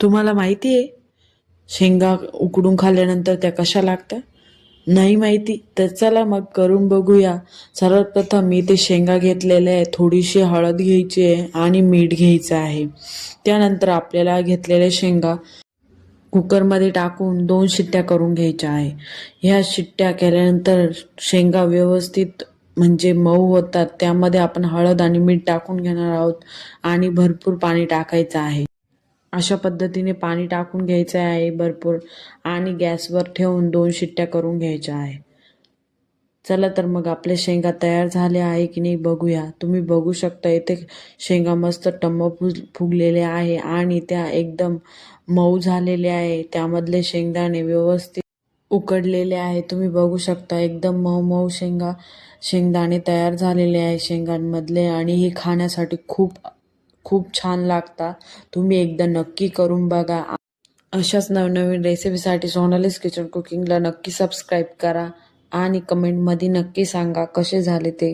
तुम्हाला माहिती आहे शेंगा उकडून खाल्ल्यानंतर त्या कशा लागतात? नाही माहिती. तर चला मग करून बघूया. सर्वप्रथम मी ते शेंगा घेतलेले आहे थोडीशी हळद घ्यायची आहे आणि मीठ घ्यायचं आहे. त्यानंतर आपल्याला घेतलेल्या शेंगा कुकरमध्ये टाकून दोन शिट्ट्या करून घ्यायच्या आहे. ह्या शिट्ट्या केल्यानंतर शेंगा व्यवस्थित म्हणजे मऊ होतात. त्यामध्ये आपण हळद आणि मीठ टाकून घेणार आहोत आणि भरपूर पाणी टाकायचं आहे. अशा पद्धतीने पाणी टाकून घ्यायचं आहे भरपूर आणि गॅसवर ठेवून दोन शिट्ट्या करून घ्यायच्या आहे. चला तर मग आपल्या शेंगा तयार झाल्या आहे की नाही बघूया. तुम्ही बघू शकता इथे शेंगा मस्त टम्म फुग फुगलेल्या आहे आणि त्या एकदम मऊ झालेल्या आहे. त्यामधले शेंगदाणे व्यवस्थित उकडलेले आहे. तुम्ही बघू शकता एकदम मऊ मऊ शेंगा शेंगदाणे तयार झालेले आहे शेंगांमधले आणि हे खाण्यासाठी खूप खूप छान लागतात तुम्ही एकदा नक्की करून बघा. अशाच नवनवीन रेसिपीसाठी सोनालीस किचन कुकिंगला नक्की सबस्क्राईब करा. आणि कमेंटमध्ये नक्की सांगा कसे झाले ते.